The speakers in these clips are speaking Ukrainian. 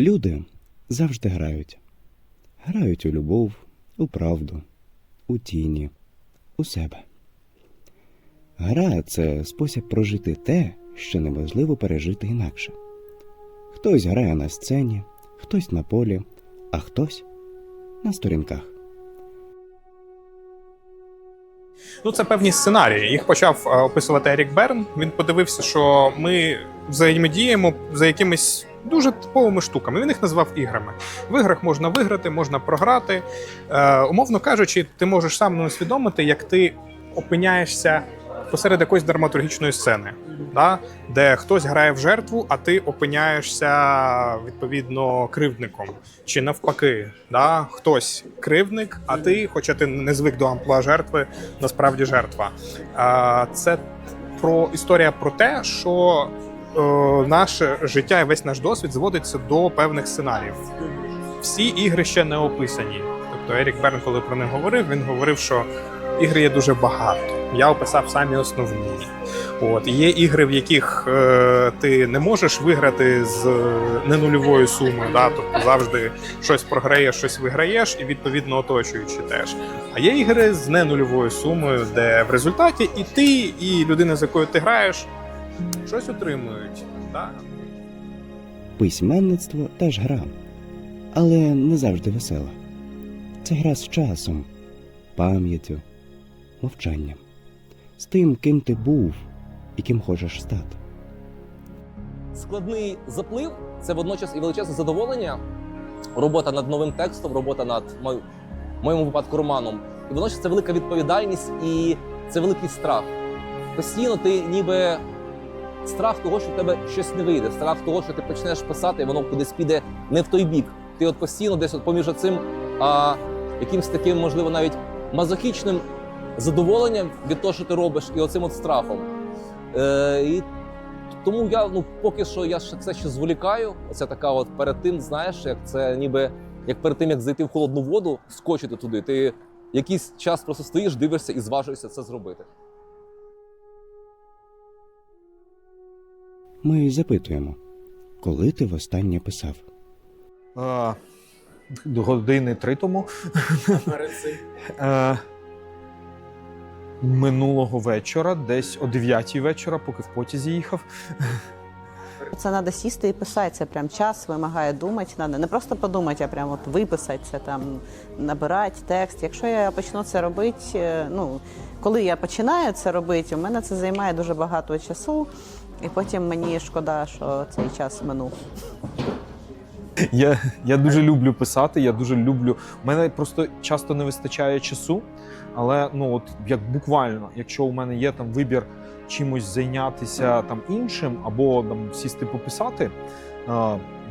Люди завжди грають. Грають у любов, у правду, у тіні, у себе. Гра це спосіб прожити те, що неможливо пережити інакше. Хтось грає на сцені, хтось на полі, а хтось на сторінках. Ну, це певні сценарії. Їх почав е, описувати Ерік Берн. Він подивився, що ми взаємодіємо за якимись дуже типовими штуками. Він їх назвав іграми. В іграх можна виграти, можна програти. Е, умовно кажучи, ти можеш сам не усвідомити, як ти опиняєшся посеред якоїсь драматургічної сцени, да? де хтось грає в жертву, а ти опиняєшся відповідно кривдником. Чи навпаки, да? хтось кривдник, а ти, хоча ти не звик до амплуа жертви, насправді жертва. А, Це про історія про те, що е, наше життя і весь наш досвід зводиться до певних сценаріїв. Всі ігри ще не описані. Тобто Ерік Берн, коли про них говорив, він говорив, що ігри є дуже багато. Я описав самі основні. От є ігри, в яких е, ти не можеш виграти з е, ненульовою сумою. Да? Тобто завжди щось програєш, щось виграєш, і відповідно оточуючи теж. А є ігри з ненульовою сумою, де в результаті і ти, і людина, з якою ти граєш, щось отримують. Да? Письменництво теж гра, але не завжди весела. Це гра з часом, пам'яттю, мовчанням, з тим, ким ти був і ким хочеш стати. складний заплив це водночас і величезне задоволення. Робота над новим текстом, робота над мою- в моєму випадку романом. І водночас це велика відповідальність і це великий страх. Постійно ти ніби страх того, що в тебе щось не вийде, страх того, що ти почнеш писати, і воно кудись піде не в той бік. Ти от постійно десь от поміж цим а, якимсь таким, можливо, навіть мазохічним задоволенням від того, що ти робиш, і оцим от страхом. Е, і тому я ну поки що я ще це ще зволікаю. Оце така, от перед тим, знаєш, як це ніби як перед тим, як зайти в холодну воду, скочити туди. Ти якийсь час просто стоїш, дивишся і зважуєшся це зробити. Ми запитуємо, коли ти востаннє писав? До години три тому. Е, минулого вечора, десь о 9 вечора, поки в потязі їхав. Це треба сісти і писати. Це прям час вимагає думати. Надо не просто подумати, а прям от виписати це там, набирати текст. Якщо я почну це робити, е, ну коли я починаю це робити, у мене це займає дуже багато часу, і потім мені шкода, що цей час минув. Я, я дуже люблю писати, я дуже люблю. У мене просто часто не вистачає часу, але ну от як буквально, якщо у мене є там вибір чимось зайнятися там іншим або там сісти пописати.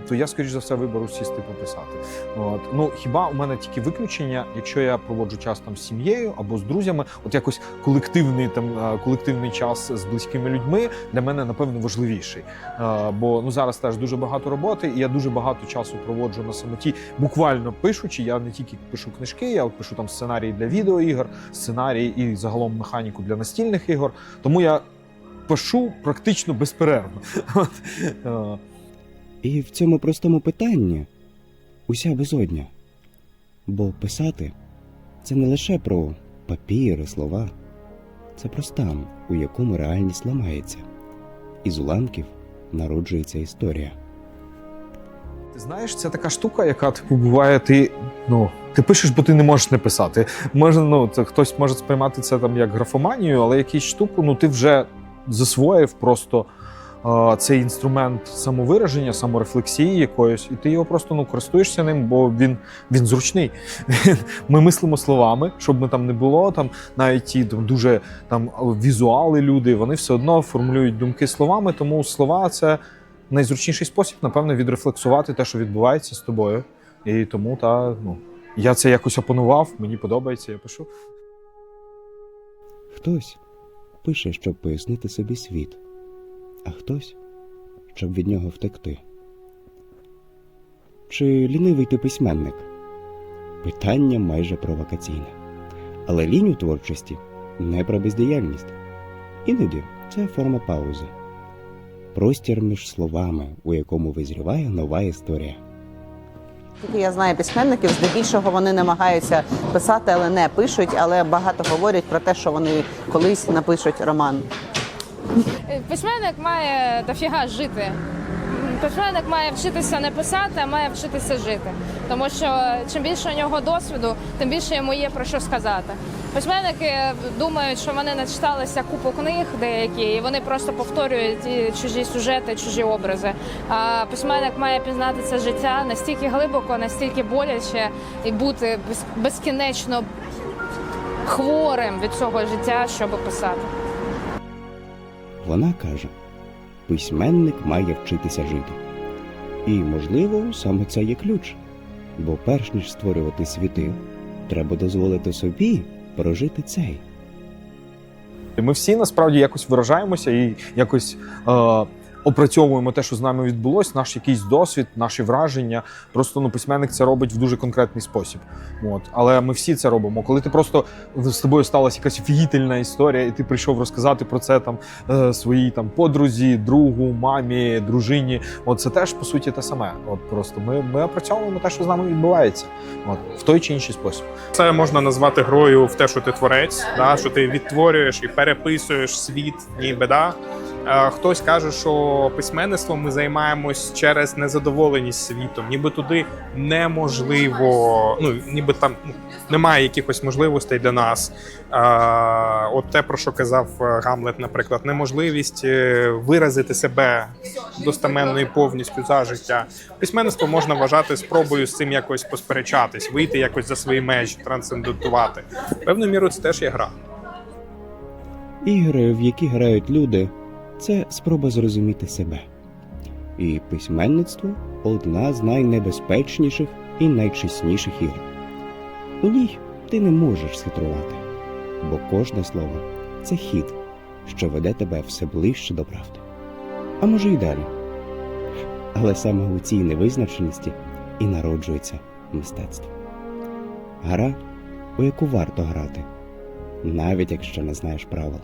То я, скоріш за все, виберу сісти пописати. От. Ну хіба у мене тільки виключення, якщо я проводжу час там з сім'єю або з друзями, от якось колективний там е, колективний час з близькими людьми для мене напевно важливіший. Е, Бо ну зараз теж дуже багато роботи, і я дуже багато часу проводжу на самоті, буквально пишучи. Я не тільки пишу книжки, я пишу там сценарії для відеоігр, сценарії і загалом механіку для настільних ігор. Тому я пишу практично безперервно. І в цьому простому питанні уся безодня. Бо писати це не лише про папір і слова, це про стан, у якому реальність ламається. Із уламків народжується історія. Ти знаєш, це така штука, яка типу буває, ти ну. Ти пишеш, бо ти не можеш не писати. Може, ну це хтось може сприймати це там як графоманію, але якусь штуку, ну ти вже засвоїв просто цей інструмент самовираження, саморефлексії якоїсь, і ти його просто ну користуєшся ним, бо він, він зручний. Ми мислимо словами, щоб ми там не було. Там навіть ті там, дуже там візуали, люди, вони все одно формулюють думки словами, тому слова це найзручніший спосіб, напевно, відрефлексувати те, що відбувається з тобою. І тому та ну я це якось опанував, мені подобається, я пишу. Хтось пише, щоб пояснити собі світ, а хтось, щоб від нього втекти. Чи лінивий ти письменник? Питання майже провокаційне. Але лінь у творчості не про бездіяльність. Іноді це форма паузи, простір між словами, у якому визріває нова історія. Я знаю письменників, здебільшого вони намагаються писати, але не пишуть, але багато говорять про те, що вони колись напишуть роман. Письменник має дофіга жити. Письменник має вчитися не писати, а має вчитися жити. Тому що чим більше у нього досвіду, тим більше йому є про що сказати. Письменники думають, що вони начиталися купу книг деякі, і вони просто повторюють чужі сюжети, чужі образи. А письменник має пізнати це життя настільки глибоко, настільки боляче і бути безкінечно хворим від цього життя, щоб писати. Вона каже: письменник має вчитися жити. І, можливо, саме це є ключ. Бо перш ніж створювати світи, треба дозволити собі прожити цей. Ми всі насправді якось виражаємося і якось е, опрацьовуємо те, що з нами відбулось, наш якийсь досвід, наші враження. Просто ну, письменник це робить в дуже конкретний спосіб. От. Але ми всі це робимо. Коли ти просто з тобою сталася якась офігітельна історія, і ти прийшов розказати про це там е, своїй там подрузі, другу, мамі, дружині. От це теж по суті те саме. От просто ми, ми опрацьовуємо те, що з нами відбувається, от в той чи інший спосіб. Це можна назвати грою в те, що ти творець, да, що ти відтворюєш і переписуєш світ, ніби да. Е, Хтось каже, що письменництвом ми займаємось через незадоволеність світом, ніби туди неможливо, ну ніби там ну, немає якихось можливостей для нас. Е, От те, про що казав е, Гамлет, наприклад, неможливість виразити себе достеменно і повністю за життя. Письменництво можна вважати спробою з цим якось посперечатись, вийти якось за свої межі, трансцендентувати. Певною мірою це теж є гра. Ігри, в які грають люди, це спроба зрозуміти себе. І письменництво одна з найнебезпечніших і найчесніших ігор. У ній ти не можеш схитрувати, бо кожне слово це хід, що веде тебе все ближче до правди. А може й далі. Але саме у цій невизначеності і народжується мистецтво. Гра, у яку варто грати, навіть якщо не знаєш правил.